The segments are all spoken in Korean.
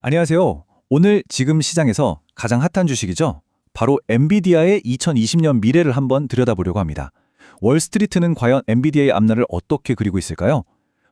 안녕하세요. 오늘 지금 시장에서 가장 핫한 주식이죠. 바로 엔비디아의 2020년 미래를 한번 들여다보려고 합니다. 월스트리트는 과연 엔비디아의 앞날을 어떻게 그리고 있을까요?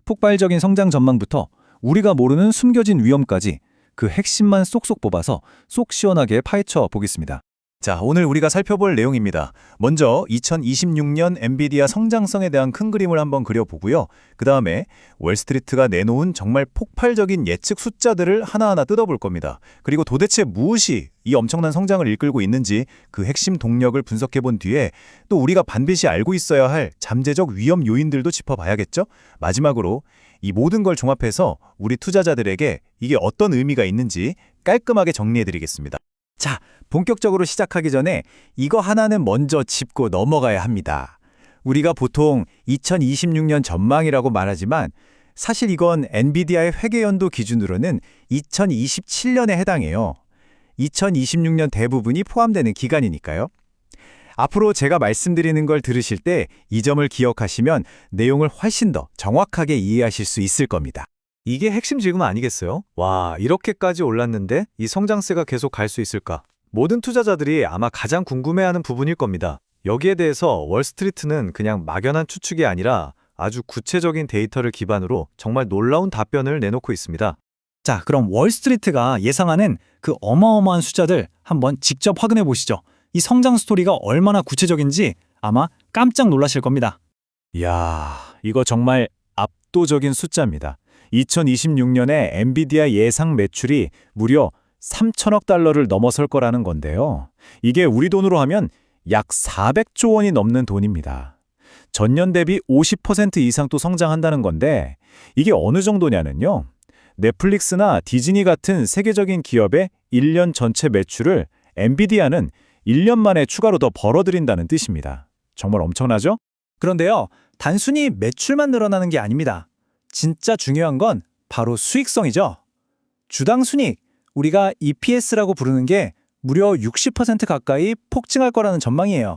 폭발적인 성장 전망부터 우리가 모르는 숨겨진 위험까지 그 핵심만 쏙쏙 뽑아서 쏙 시원하게 파헤쳐 보겠습니다. 자, 오늘 우리가 살펴볼 내용입니다. 먼저 2026년 엔비디아 성장성에 대한 큰 그림을 한번 그려보고요. 그 다음에 월스트리트가 내놓은 정말 폭발적인 예측 숫자들을 하나하나 뜯어볼 겁니다. 그리고 도대체 무엇이 이 엄청난 성장을 이끌고 있는지 그 핵심 동력을 분석해 본 뒤에 또 우리가 반드시 알고 있어야 할 잠재적 위험 요인들도 짚어봐야겠죠? 마지막으로 이 모든 걸 종합해서 우리 투자자들에게 이게 어떤 의미가 있는지 깔끔하게 정리해 드리겠습니다. 자, 본격적으로 시작하기 전에 이거 하나는 먼저 짚고 넘어가야 합니다. 우리가 보통 2026년 전망이라고 말하지만 사실 이건 엔비디아의 회계연도 기준으로는 2027년에 해당해요. 2026년 대부분이 포함되는 기간이니까요. 앞으로 제가 말씀드리는 걸 들으실 때 이 점을 기억하시면 내용을 훨씬 더 정확하게 이해하실 수 있을 겁니다. 이게 핵심 질문 아니겠어요? 와, 이렇게까지 올랐는데 이 성장세가 계속 갈 수 있을까? 모든 투자자들이 아마 가장 궁금해하는 부분일 겁니다. 여기에 대해서 월스트리트는 그냥 막연한 추측이 아니라 아주 구체적인 데이터를 기반으로 정말 놀라운 답변을 내놓고 있습니다. 자, 그럼 월스트리트가 예상하는 그 어마어마한 숫자들 한번 직접 확인해 보시죠. 이 성장 스토리가 얼마나 구체적인지 아마 깜짝 놀라실 겁니다. 이야, 이거 정말 압도적인 숫자입니다. 2026년에 엔비디아 예상 매출이 무려 3천억 달러를 넘어설 거라는 건데요. 이게 우리 돈으로 하면 약 400조 원이 넘는 돈입니다. 전년 대비 50% 이상 또 성장한다는 건데 이게 어느 정도냐면요. 넷플릭스나 디즈니 같은 세계적인 기업의 1년 전체 매출을 엔비디아는 1년 만에 추가로 더 벌어들인다는 뜻입니다. 정말 엄청나죠? 그런데요, 단순히 매출만 늘어나는 게 아닙니다. 진짜 중요한 건 바로 수익성이죠. 주당 순익, 우리가 EPS라고 부르는 게 무려 60% 가까이 폭증할 거라는 전망이에요.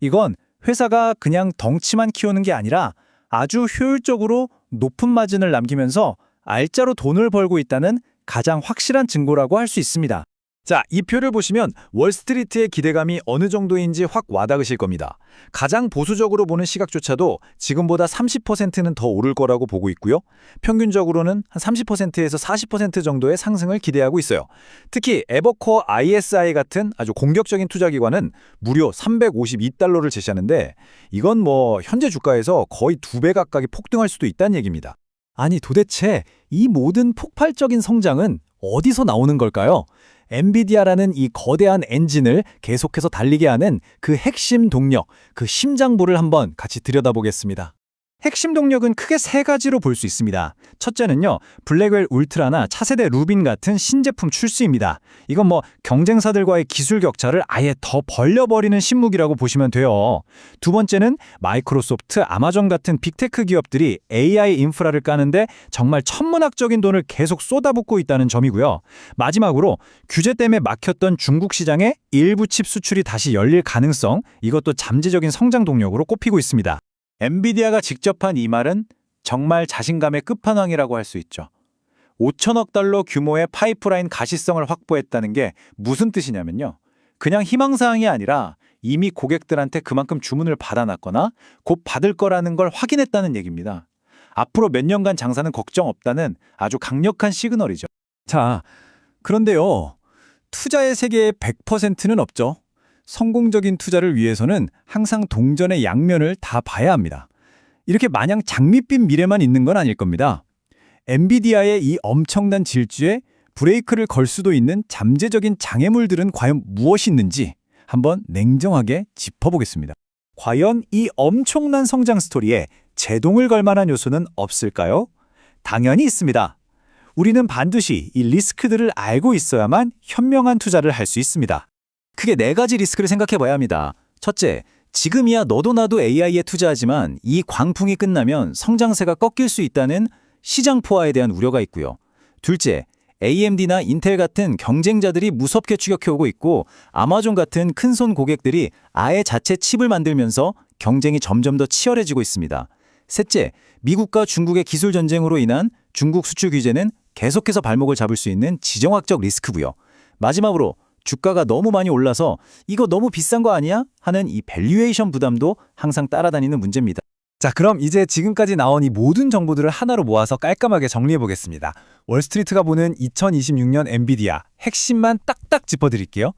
이건 회사가 그냥 덩치만 키우는 게 아니라 아주 효율적으로 높은 마진을 남기면서 알짜로 돈을 벌고 있다는 가장 확실한 증거라고 할 수 있습니다. 자, 이 표를 보시면 월스트리트의 기대감이 어느 정도인지 확 와닿으실 겁니다. 가장 보수적으로 보는 시각조차도 지금보다 30%는 더 오를 거라고 보고 있고요. 평균적으로는 한 30%에서 40% 정도의 상승을 기대하고 있어요. 특히 에버코어 ISI 같은 아주 공격적인 투자기관은 무려 352달러를 제시하는데 이건 뭐 현재 주가에서 거의 두 배 가까이 폭등할 수도 있다는 얘기입니다. 아니 도대체 이 모든 폭발적인 성장은 어디서 나오는 걸까요? 엔비디아라는 이 거대한 엔진을 계속해서 달리게 하는 그 핵심 동력, 그 심장부를 한번 같이 들여다보겠습니다. 핵심 동력은 크게 세 가지로 볼 수 있습니다. 첫째는요, 블랙웰 울트라나 차세대 루빈 같은 신제품 출시입니다. 이건 뭐 경쟁사들과의 기술 격차를 아예 더 벌려버리는 신무기라고 보시면 돼요. 두 번째는 마이크로소프트, 아마존 같은 빅테크 기업들이 AI 인프라를 까는데 정말 천문학적인 돈을 계속 쏟아붓고 있다는 점이고요. 마지막으로 규제 때문에 막혔던 중국 시장의 일부 칩 수출이 다시 열릴 가능성, 이것도 잠재적인 성장 동력으로 꼽히고 있습니다. 엔비디아가 직접 한 이 말은 정말 자신감의 끝판왕이라고 할 수 있죠. 5천억 달러 규모의 파이프라인 가시성을 확보했다는 게 무슨 뜻이냐면요. 그냥 희망사항이 아니라 이미 고객들한테 그만큼 주문을 받아놨거나 곧 받을 거라는 걸 확인했다는 얘기입니다. 앞으로 몇 년간 장사는 걱정 없다는 아주 강력한 시그널이죠. 자, 그런데요. 투자의 세계에 100%는 없죠. 성공적인 투자를 위해서는 항상 동전의 양면을 다 봐야 합니다. 이렇게 마냥 장밋빛 미래만 있는 건 아닐 겁니다. 엔비디아의 이 엄청난 질주에 브레이크를 걸 수도 있는 잠재적인 장애물들은 과연 무엇이 있는지 한번 냉정하게 짚어보겠습니다. 과연 이 엄청난 성장 스토리에 제동을 걸 만한 요소는 없을까요? 당연히 있습니다. 우리는 반드시 이 리스크들을 알고 있어야만 현명한 투자를 할 수 있습니다. 크게 네 가지 리스크를 생각해 봐야 합니다. 첫째, 지금이야 너도 나도 AI에 투자하지만 이 광풍이 끝나면 성장세가 꺾일 수 있다는 시장 포화에 대한 우려가 있고요. 둘째, AMD나 인텔 같은 경쟁자들이 무섭게 추격해오고 있고 아마존 같은 큰손 고객들이 아예 자체 칩을 만들면서 경쟁이 점점 더 치열해지고 있습니다. 셋째, 미국과 중국의 기술 전쟁으로 인한 중국 수출 규제는 계속해서 발목을 잡을 수 있는 지정학적 리스크고요. 마지막으로 주가가 너무 많이 올라서 이거 너무 비싼 거 아니야? 하는 이 밸류에이션 부담도 항상 따라다니는 문제입니다. 자, 그럼 이제 지금까지 나온 이 모든 정보들을 하나로 모아서 깔끔하게 정리해 보겠습니다. 월스트리트가 보는 2026년 엔비디아 핵심만 딱딱 짚어드릴게요.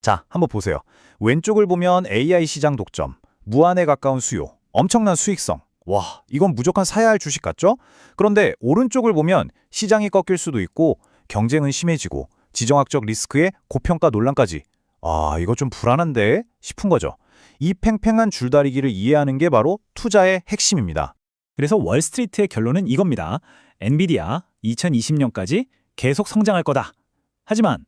자, 한번 보세요. 왼쪽을 보면 AI 시장 독점, 무한에 가까운 수요, 엄청난 수익성. 와, 이건 무조건 사야 할 주식 같죠? 그런데 오른쪽을 보면 시장이 꺾일 수도 있고 경쟁은 심해지고 지정학적 리스크에 고평가 논란까지. 아, 이거 좀 불안한데 싶은 거죠. 이 팽팽한 줄다리기를 이해하는 게 바로 투자의 핵심입니다. 그래서 월스트리트의 결론은 이겁니다. 엔비디아 2020년까지 계속 성장할 거다. 하지만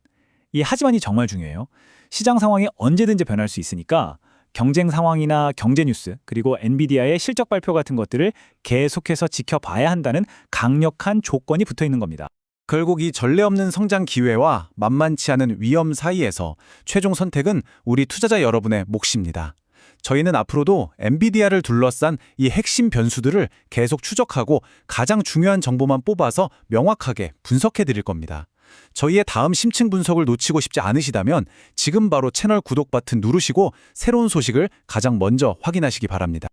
이 하지만이 정말 중요해요. 시장 상황이 언제든지 변할 수 있으니까 경쟁 상황이나 경제 뉴스 그리고 엔비디아의 실적 발표 같은 것들을 계속해서 지켜봐야 한다는 강력한 조건이 붙어 있는 겁니다. 결국 이 전례 없는 성장 기회와 만만치 않은 위험 사이에서 최종 선택은 우리 투자자 여러분의 몫입니다. 저희는 앞으로도 엔비디아를 둘러싼 이 핵심 변수들을 계속 추적하고 가장 중요한 정보만 뽑아서 명확하게 분석해 드릴 겁니다. 저희의 다음 심층 분석을 놓치고 싶지 않으시다면 지금 바로 채널 구독 버튼 누르시고 새로운 소식을 가장 먼저 확인하시기 바랍니다.